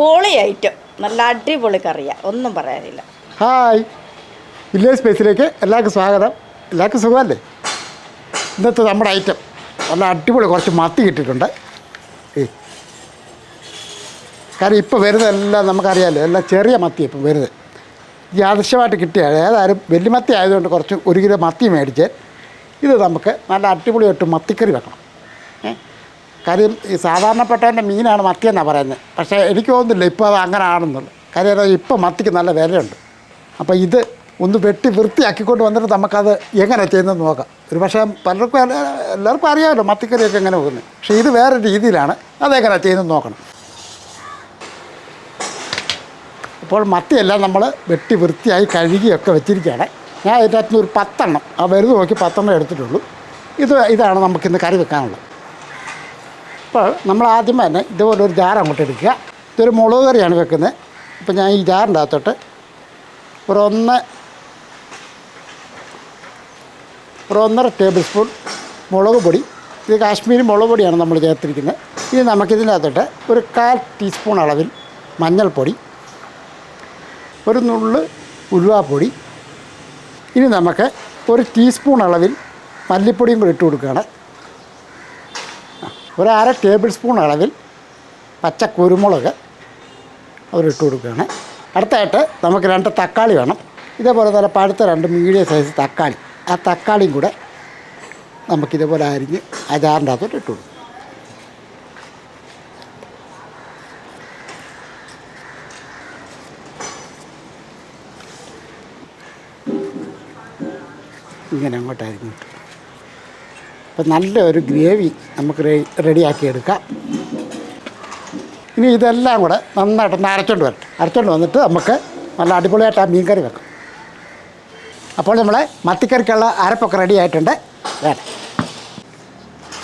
പൊളി ഐറ്റം നല്ല അടിപൊളി കറിയാ. ഒന്നും പറയാനില്ല. ഹായ്. വില്ലേജ് സ്പേസിലേക്ക് എല്ലാവർക്കും സ്വാഗതം. എല്ലാവർക്കും സുഖമല്ലേ? ഇന്നത്തെ നമ്മുടെ ഐറ്റം നല്ല അടിപൊളി കുറച്ച് മത്തി കിട്ടിയിട്ടുണ്ട്. ഏ കാരണം ഇപ്പോൾ വരുന്നതെല്ലാം നമുക്കറിയാമല്ലോ എല്ലാം ചെറിയ മത്തി ഇപ്പം വരുന്നത്. ഈ ആദർശമായിട്ട് കിട്ടിയ ഏതായാലും വലിയ മത്തി ആയതുകൊണ്ട് കുറച്ച് ഒരു കിലോ മത്തി മേടിച്ച് ഇത് നമുക്ക് നല്ല അടിപൊളിയായിട്ട് മത്തിക്കറി വെക്കണം. ഏ? കാര്യം ഈ സാധാരണപ്പെട്ടവന്റെ മീനാണ് മത്തിയെന്നാണ് പറയുന്നത്. പക്ഷേ എനിക്ക് തോന്നുന്നില്ല ഇപ്പോൾ അത് അങ്ങനെ ആണെന്നുള്ളു കാര്യം ഇപ്പോൾ ഇപ്പം മത്തിക്ക് നല്ല വിലയുണ്ട്. അപ്പോൾ ഇത് ഒന്ന് വെട്ടി വൃത്തിയാക്കിക്കൊണ്ട് വന്നിട്ട് നമുക്കത് എങ്ങനെ ചെയ്യുന്നത് നോക്കാം. ഒരു പക്ഷേ പലർക്കും എല്ലാവർക്കും അറിയാമല്ലോ മത്തിക്കറിയൊക്കെ എങ്ങനെ പോകുന്നത്. പക്ഷേ ഇത് വേറെ രീതിയിലാണ് അതെങ്ങനെ ചെയ്യുന്നത് നോക്കണം. ഇപ്പോൾ മത്തിയെല്ലാം നമ്മൾ വെട്ടി വൃത്തിയായി കഴുകിയൊക്കെ വെച്ചിരിക്കുകയാണ്. ഞാൻ നിന്ന് ഒരു പത്തെണ്ണം ആ വെറുതെ നോക്കി പത്തെണ്ണം എടുത്തിട്ടുള്ളൂ. ഇത് ഇതാണ് നമുക്കിന്ന് കറി വെക്കാനുള്ളത്. അപ്പോൾ നമ്മൾ ആദ്യം തന്നെ ഇതുപോലെ ഒരു ജാർ അങ്ങോട്ട് എടുക്കുക. ഇതൊരു മുളക് കറിയാണ് വെക്കുന്നത്. അപ്പോൾ ഞാൻ ഈ ജാറിന്റെ അകത്തോട്ട് ഒരു ഒന്ന് ഒരു ഒന്നര ടേബിൾ സ്പൂൺ മുളക് പൊടി. ഇത് കാശ്മീരി മുളക് പൊടിയാണ് നമ്മൾ ചേർത്തിരിക്കുന്നത്. ഇനി നമുക്കിതിന്റെ അകത്തോട്ട് ഒരു കാൽ ടീസ്പൂൺ അളവിൽ മഞ്ഞൾപ്പൊടി ഒരു നുള്ള് ഉലുവാപ്പൊടി. ഇനി നമുക്ക് ഒരു ടീസ്പൂൺ അളവിൽ മല്ലിപ്പൊടിയും കൂടി ഇട്ട് കൊടുക്കുകയാണ്. ഒരു അര ടേബിൾ സ്പൂൺ അളവിൽ പച്ച കുരുമുളക് അവരിട്ട് കൊടുക്കുകയാണ്. അടുത്തായിട്ട് നമുക്ക് രണ്ട് തക്കാളി വേണം. ഇതേപോലെ തന്നെ പഴുത്ത രണ്ട് മീഡിയം സൈസ് തക്കാളി. ആ തക്കാളിയും കൂടെ നമുക്കിതേപോലെ അരിഞ്ഞ് അചാറിന്റെ അകത്തോട്ട് ഇട്ട് കൊടുക്കും. ഇങ്ങനെ അങ്ങോട്ട് അരിഞ്ഞിട്ട് അപ്പം നല്ലൊരു ഗ്രേവി നമുക്ക് റെഡി റെഡിയാക്കി എടുക്കാം ഇനി ഇതെല്ലാം കൂടെ നന്നായിട്ടൊന്ന് അരച്ചോണ്ട് വരട്ടെ. അരച്ചോണ്ട് വന്നിട്ട് നമുക്ക് നല്ല അടിപൊളിയായിട്ട് ആ മീൻ കറി വെക്കാം. അപ്പോൾ നമ്മൾ മത്തിക്കറിക്കുള്ള അരപ്പൊക്കെ റെഡി ആയിട്ടുണ്ട്. വേണം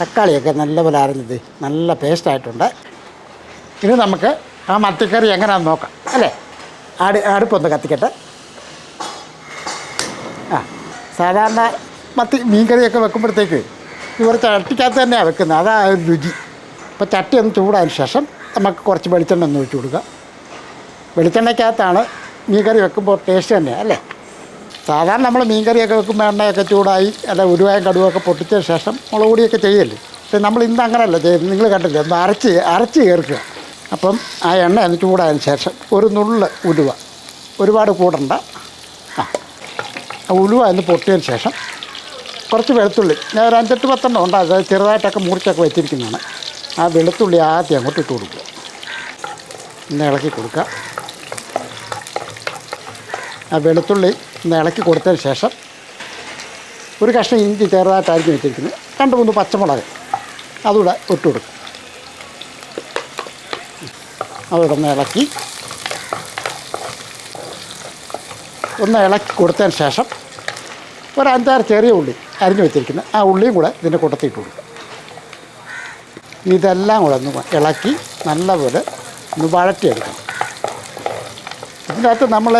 തക്കാളിയൊക്കെ നല്ലപോലെ അരഞ്ഞത് നല്ല പേസ്റ്റ് ആയിട്ടുണ്ട്. ഇനി നമുക്ക് ആ മത്തിക്കറി എങ്ങനെയാണെന്ന് നോക്കാം. അല്ലേ? അടി അടുപ്പൊന്ന് കത്തിക്കട്ടെ. ആ സാധാരണ മത്തി മീൻ കറിയൊക്കെ വെക്കുമ്പോഴത്തേക്ക് ഇവർ ചട്ടിക്കകത്ത് തന്നെയാണ് വെക്കുന്നത്. അതാ രുചി. അപ്പോൾ ചട്ടി ഒന്ന് ചൂടായതിന് ശേഷം നമുക്ക് കുറച്ച് വെളിച്ചെണ്ണ ഒന്ന് ഒഴിച്ചു കൊടുക്കുക വെളിച്ചെണ്ണയ്ക്കകത്താണ് മീൻ കറി വെക്കുമ്പോൾ ടേസ്റ്റ് തന്നെ അല്ലേ? സാധാരണ നമ്മൾ മീൻ കറിയൊക്കെ വെക്കുമ്പോൾ എണ്ണയൊക്കെ ചൂടായി അല്ല ഉരുവായും കടുവൊക്കെ പൊട്ടിച്ച ശേഷം മുളക് പൊടിയൊക്കെ ചെയ്യല്ലേ? പക്ഷേ നമ്മൾ ഇന്ന് അങ്ങനെയല്ല ചെയ്യുന്നത് നിങ്ങൾ കണ്ടില്ല ഒന്ന് അരച്ച് അരച്ച് ചേർക്കുക. അപ്പം ആ എണ്ണ ഒന്ന് ചൂടായതിന് ശേഷം ഒരു നുള്ള് ഉലുവ. ഒരുപാട് കൂടണ്ട. ആ ഉലുവ ഒന്ന് പൊട്ടിയതിന് ശേഷം കുറച്ച് വെളുത്തുള്ളി. ഞാൻ ഒരു അഞ്ചെട്ട് പത്തെണ്ണം ഉണ്ട്. അത് ചെറുതായിട്ടൊക്കെ മുറിച്ചൊക്കെ വെച്ചിരിക്കുന്നതാണ്. ആ വെളുത്തുള്ളി ആദ്യം അങ്ങോട്ട് ഇട്ട് കൊടുക്കുക. ഒന്ന് ഇളക്കി കൊടുക്കുക. ആ വെളുത്തുള്ളി ഒന്ന് ഇളക്കി കൊടുത്തതിന് ശേഷം ഒരു കഷ്ണം ഇഞ്ചി ചെറുതായിട്ടായിരിക്കും വെച്ചിരിക്കുന്നത്. രണ്ട് മൂന്ന് പച്ചമുളക് അതുകൂടെ ഇട്ട് കൊടുക്കും അതുകൂടെ ഒന്ന് ഇളക്കി. ഒന്ന് ഇളക്കി കൊടുത്തതിന് ശേഷം ഒരു അഞ്ചാറ് ചെറിയ ഉള്ളി അരിഞ്ഞു വെച്ചിരിക്കുന്ന ആ ഉള്ളിയും കൂടെ ഇതിന്റെ കൂട്ടത്തിട്ട് കൊടുക്കുക ഇതെല്ലാം കൂടെ ഒന്ന് ഇളക്കി നല്ലപോലെ ഒന്ന് വഴറ്റിയെടുക്കണം. ഇതിന്റെ അകത്ത് നമ്മൾ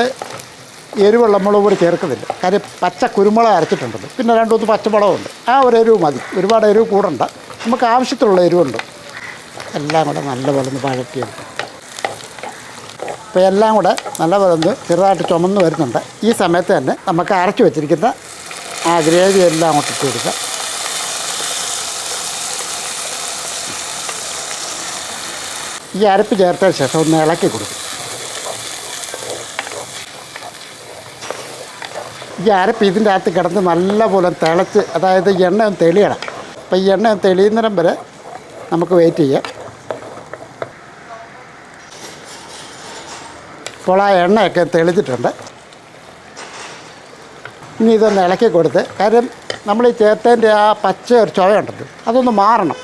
എരിവുള്ള മുളക് കൂടി ചേർക്കുന്നില്ല. കാര്യം പച്ച കുരുമുളക് അരച്ചിട്ടുണ്ടല്ലോ. പിന്നെ രണ്ട് മൂന്ന് പച്ചമുളകുണ്ട്. ആ ഒരു എരിവ് മതി. ഒരുപാട് എരിവ് കൂടണ്ട. നമുക്ക് ആവശ്യത്തിലുള്ള എരിവുണ്ട്. എല്ലാം കൂടെ നല്ലപോലെ ഒന്ന് വഴറ്റിയെടുക്കും അപ്പോൾ എല്ലാം കൂടെ നല്ലപോലെ ഒന്ന് ചെറുതായിട്ട് ചുമന്ന് വരുന്നുണ്ട്. ഈ സമയത്ത് തന്നെ നമുക്ക് അരച്ചു വെച്ചിരിക്കുന്ന ആ എല്ലാം അങ്ങോട്ട് ഇട്ട് കൊടുക്കുക ഈ അരപ്പ് ചേർത്തതിന് ശേഷം ഒന്ന് ഇളക്കി കൊടുക്കും. ഈ അരപ്പ് ഇതിന്റെ അകത്ത് കിടന്ന് നല്ലപോലെ തിളച്ച് അതായത് എണ്ണ ഒന്ന് തെളിയണം. അപ്പോൾ ഈ എണ്ണ തെളിയുന്നിടം വരെ നമുക്ക് വെയിറ്റ് ചെയ്യാം. ഇപ്പോൾ ആ എണ്ണയൊക്കെ തെളിച്ചിട്ടുണ്ട് ഇനി ഇതൊന്ന് ഇളക്കി കൊടുത്ത് കാര്യം നമ്മൾ ഈ ചേത്തേന്റെ ആ പച്ച ഒരു ചുവയുണ്ടല്ലോ അതൊന്ന് മാറണം.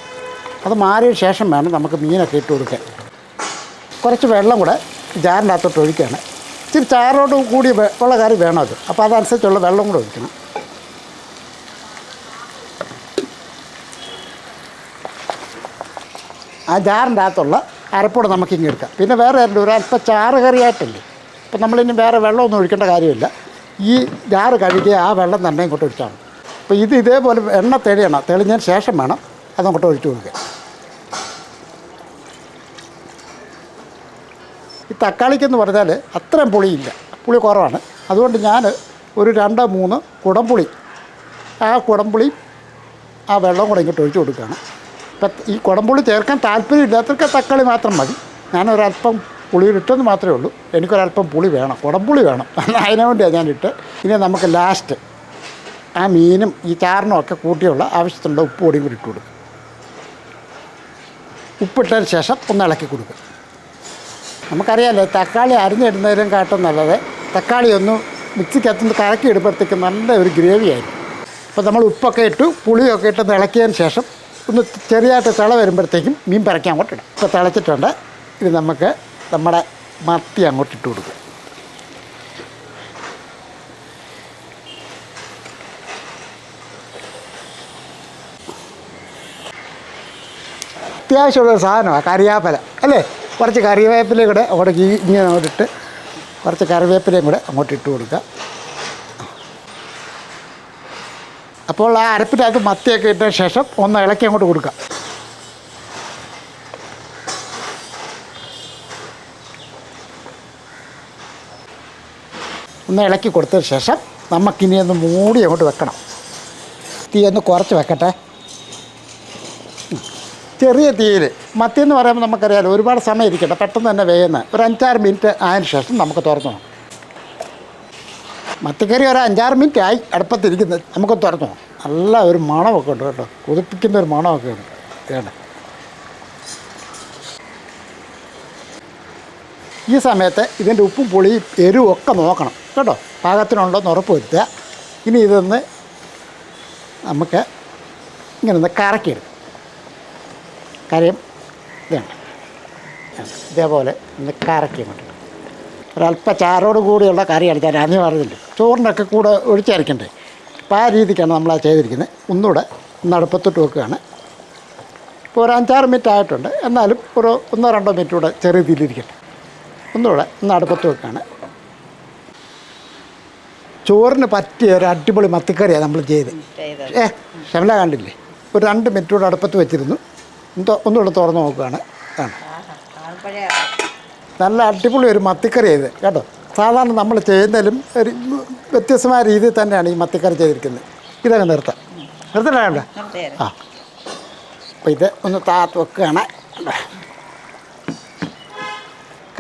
അത് മാറിയ ശേഷം വേണം നമുക്ക് മീനൊക്കെ ഇട്ട് കൊടുക്കാൻ. കുറച്ച് വെള്ളം കൂടെ ജാറിന്റെ അകത്തോട്ട് ഒഴിക്കുകയാണ് ഇച്ചിരി ചാറോട് കൂടി ഉള്ള കറി വേണം അത്. അപ്പോൾ അതനുസരിച്ചുള്ള വെള്ളം കൂടെ ഒഴിക്കണം. ആ ജാറിന്റെ അകത്തുള്ള അരപ്പോടെ നമുക്ക് ഇങ്ങനെ എടുക്കാം. പിന്നെ വേറെ ഒരു അല്പം ചാറ് കറിയായിട്ടില്ലേ? അപ്പം നമ്മളിനി വേറെ വെള്ളമൊന്നും ഒഴിക്കേണ്ട കാര്യമില്ല. ഈ ജാറ് കഴുകിയ ആ വെള്ളം തന്നെ ഇങ്ങോട്ട് ഒഴിച്ചാൽ മതി അപ്പോൾ ഇത് ഇതേപോലെ എണ്ണ തെളിയണം. തെളിഞ്ഞതിന് ശേഷം വേണം അതങ്ങോട്ട് ഒഴിച്ചു കൊടുക്കുക ഈ തക്കാളിക്കെന്ന് പറഞ്ഞാൽ അത്രയും പുളിയില്ല. പുളി കുറവാണ്. അതുകൊണ്ട് ഞാൻ ഒരു രണ്ടോ മൂന്ന് കുടംപുളി. ആ കുടംപുളി ആ വെള്ളം കൂടെ ഇങ്ങോട്ട് ഒഴിച്ചു കൊടുക്കുകയാണ്. ഇപ്പം ഈ കുടംപുളി ചേർക്കാൻ താല്പര്യമില്ലാത്തവർക്ക് തക്കാളി മാത്രം മതി. ഞാനൊരല്പം പുളി ഇട്ടെന്ന് മാത്രമേ ഉള്ളൂ. എനിക്കൊരല്പം പുളി വേണം. കുടംപുളി വേണം. അതിനു വേണ്ടിയാണ് ഞാനിട്ട്. ഇനി നമുക്ക് ലാസ്റ്റ് ആ മീനും ഈ ചാറിനും ഒക്കെ കൂട്ടിയുള്ള ആവശ്യത്തിനുള്ള ഉപ്പ് പൊടിയും കൂടി ഇട്ട് കൊടുക്കും. ഉപ്പിട്ടതിന് ശേഷം ഒന്ന് ഇളക്കി കൊടുക്കും. നമുക്കറിയാമല്ലോ തക്കാളി അരിഞ്ഞിടുന്നതിലും കാട്ടും നല്ലത്. തക്കാളി ഒന്ന് മിക്സിക്കകത്തുനിന്ന് കറക്കി ഇടുമ്പോഴത്തേക്ക് നല്ല ഒരു ഗ്രേവി അപ്പോൾ നമ്മൾ ഉപ്പൊക്കെ ഇട്ടു പുളിയൊക്കെ ഇട്ട് ഇളക്കിയതിന് ശേഷം ഒന്ന് ചെറിയായിട്ട് തിള വരുമ്പോഴത്തേക്കും മീൻ പരക്കി കൊണ്ടിടും ഇപ്പോൾ തിളച്ചിട്ടുണ്ട്. ഇത് നമുക്ക് നമ്മുടെ മത്തി അങ്ങോട്ട് ഇട്ട് കൊടുക്കും. അത്യാവശ്യമുള്ള സാധനമാണ് കറിവേപ്പില. അല്ലേ? കുറച്ച് കറിവേപ്പിലയും കൂടെ അങ്ങോട്ട് ഇങ്ങനെ അങ്ങോട്ട് ഇട്ട് കുറച്ച് കറിവേപ്പിലയും കൂടെ അങ്ങോട്ട് ഇട്ട് കൊടുക്കുക അപ്പോൾ ആ അരപ്പിനകത്ത് മത്തിയൊക്കെ ഇട്ട ശേഷം ഒന്ന് ഇളക്കി അങ്ങോട്ട് കൊടുക്കുക ഒന്ന് ഇളക്കി കൊടുത്തതിന് ശേഷം നമുക്കിനി ഒന്ന് മൂടി അങ്ങോട്ട് വെക്കണം. തീ ഒന്ന് കുറച്ച് വെക്കട്ടെ. ചെറിയ തീയിൽ. മത്തി എന്ന് പറയുമ്പോൾ നമുക്കറിയാലോ ഒരുപാട് സമയം ഇരിക്കട്ടെ പെട്ടെന്ന് തന്നെ വേയുന്ന ഒരു അഞ്ചാറ് മിനിറ്റ് ആയതിനു ശേഷം നമുക്ക് തുറന്നു മത്തിക്കറി ഒരു അഞ്ചാറ് മിനിറ്റ് ആയി അടുപ്പത്തിരിക്കുന്നത് നമുക്ക് തുറന്നു നല്ല ഒരു മണമൊക്കെ ഉണ്ട് കേട്ടോ. കൊതിപ്പിക്കുന്ന ഒരു മണമൊക്കെ ഉണ്ട്. വേണ്ട ഈ സമയത്ത് ഇതിന്റെ ഉപ്പും പുളിയും എരിവും ഒക്കെ നോക്കണം. കേട്ടോ? പാകത്തിനുണ്ടോ എന്ന് ഉറപ്പ് വരുത്തുക ഇനി ഇതൊന്ന് നമുക്ക് ഇങ്ങനെ ഒന്ന് കറക്കിയെടുക്കും. കാര്യം ഇതാണ്. ഇതേപോലെ ഒന്ന് കറക്കി അങ്ങോട്ട്. ഒരല്പ ചാരോട് കൂടിയുള്ള കറിയാണ് ഞാൻ ആദ്യം പറഞ്ഞില്ല. ചോറിനൊക്കെ കൂടെ ഒഴിച്ചരക്കണ്ടേ അപ്പോൾ ആ രീതിക്കാണ് നമ്മൾ ആ ചെയ്തിരിക്കുന്നത് ഒന്നുകൂടെ ഒന്ന് അടുപ്പത്തിട്ട് വെക്കുകയാണ്. ഇപ്പോൾ ഒരു അഞ്ചാറ് മിനിറ്റ് ആയിട്ടുണ്ട്. എന്നാലും ഒരു ഒന്നോ രണ്ടോ മിനിറ്റ് കൂടെ ചെറിയ രീതിയിലിരിക്കട്ടെ ഒന്നുകൂടെ ഒന്ന് അടുപ്പത്ത് വെക്കുകയാണ്. ചോറിന് പറ്റിയ ഒരു അടിപൊളി മത്തിക്കറിയാണ് നമ്മൾ ചെയ്ത്. ഏ ഷമല കണ്ടില്ലേ? ഒരു രണ്ട് മിനിറ്റ് കൂടെ അടുപ്പത്ത് വെച്ചിരുന്നു. എന്തോ ഒന്നുകൂടെ തുറന്ന് നോക്കുകയാണ്. ആണ് നല്ല അടിപൊളി ഒരു മത്തിക്കറി ചെയ്ത് കേട്ടോ? സാധാരണ നമ്മൾ ചെയ്യുന്നതിലും ഒരു വ്യത്യസ്തമായ രീതിയിൽ തന്നെയാണ് ഈ മത്തിക്കറി ചെയ്തിരിക്കുന്നത്. ഇതങ്ങ് നിർത്താം. നിർത്തണ്ടേ ആ. അപ്പോൾ ഇത് ഒന്ന് താത്ത് വെക്കുകയാണ്.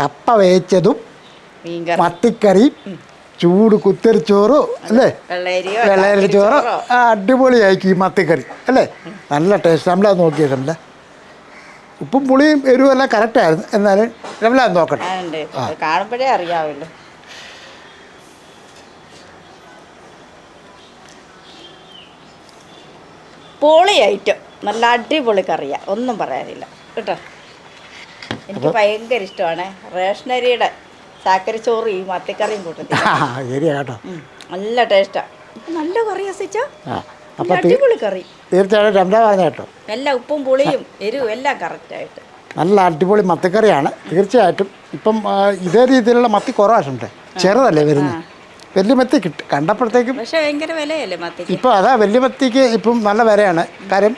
കപ്പ വേച്ചതും മത്തിക്കറിയും ചൂട് കുത്തരിച്ചോറും അല്ലേ? വെള്ളരിയോ വെള്ളരി ചോറ്. അടിപൊളിയായിരിക്കും ഈ മത്തിക്കറി അല്ലേ? നല്ല ടേസ്റ്റ് നമ്മളത് നോക്കിയിട്ടുണ്ട് ഉപ്പും പുളിയും എരിവെല്ലാം കറക്റ്റായിരുന്നു എന്നാലും നമ്മളത് നോക്കട്ടെ. കാണുമ്പോഴേ അറിയാമല്ലോ പൊളി ഐറ്റം. നല്ല അടിപൊളി കറിയാണ് ഒന്നും പറയാനില്ല. കേട്ടോ. എനിക്ക് ഭയങ്കര ഇഷ്ടമാണ്. റേഷനരിയുടെ ചാക്കരി ചോറ് ഈ മത്തിക്കറിയും കൂട്ടത്തി ശരിയാ കേട്ടോ. നല്ല ടേസ്റ്റാ. നല്ല കറി അസിച്ച. അപ്പോൾ അടിപൊളി കറി. തീർച്ചയായിട്ടും രണ്ടാ പറഞ്ഞ കേട്ടോ. എല്ലാ ഉപ്പും പുളിയും എരിവും എല്ലാം കറക്റ്റായിട്ട് നല്ല അടിപൊളി മത്തിക്കറിയാണ്. തീർച്ചയായിട്ടും ഇപ്പം ഇതേ രീതിയിലുള്ള മത്തി കുറവാണ് ചെറുതല്ലേ വരുന്നത് വലിയ മത്തി കിട്ടും കണ്ടപ്പോഴത്തേക്കും പക്ഷേ ഭയങ്കര വിലയല്ലേ മത്തി ഇപ്പോൾ അതാ വലിയ മത്തിക്ക് ഇപ്പം നല്ല വിലയാണ്. കാര്യം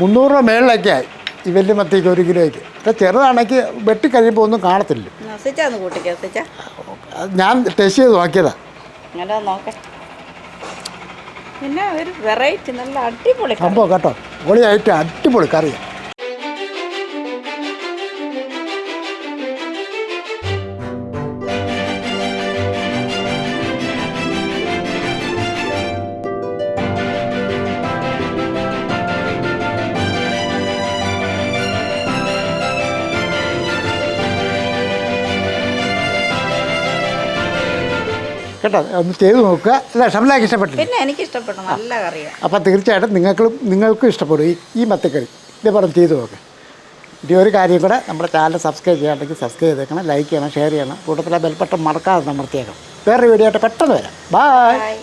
മുന്നൂറ് രൂപ മേളിലൊക്കെ ആയി. വലിയ മത്തിക്ക് ഒരു കിലോയ്ക്ക് പക്ഷേ ചെറുതാണെങ്കിൽ വെട്ടി കഴിയുമ്പോൾ ഒന്നും കാണത്തില്ല. കൂട്ടിക്ക് ഞാൻ ടെസ്റ്റ് ചെയ്ത് നോക്കിയതാ. അങ്ങനെ നോക്കാം. പിന്നെ ഒരു വെറൈറ്റി നല്ല അടിപൊളി. സംഭവം കേട്ടോ. പൊളിയായിട്ട് അടിപൊളി കറിയാണ് കേട്ടോ ഒന്ന് ചെയ്ത് നോക്കുക. അല്ല ഷംലാക്ക് ഇഷ്ടപ്പെട്ടില്ല? പിന്നെ എനിക്ക് ഇഷ്ടപ്പെട്ടു. നല്ല കറിയാണ് അപ്പോൾ തീർച്ചയായിട്ടും നിങ്ങൾക്കും നിങ്ങൾക്കും ഇഷ്ടപ്പെടും ഈ ഈ മത്തിക്കറി. ഇതേപോലെ ചെയ്ത് നോക്കുക ഇനി ഒരു കാര്യം കൂടെ നമ്മുടെ ചാനൽ സബ്സ്ക്രൈബ് ചെയ്യാണ്ടെങ്കിൽ സബ്സ്ക്രൈബ് ചെയ്തേക്കണം ലൈക്ക് ചെയ്യണം ഷെയർ ചെയ്യണം. കൂട്ടത്തിലെ ബെൽബട്ടൺ മറക്കാതെ അമർത്തിയേക്കണം. വേറൊരു വീഡിയോ ആയിട്ട് പെട്ടെന്ന് വരാം. ബായ്.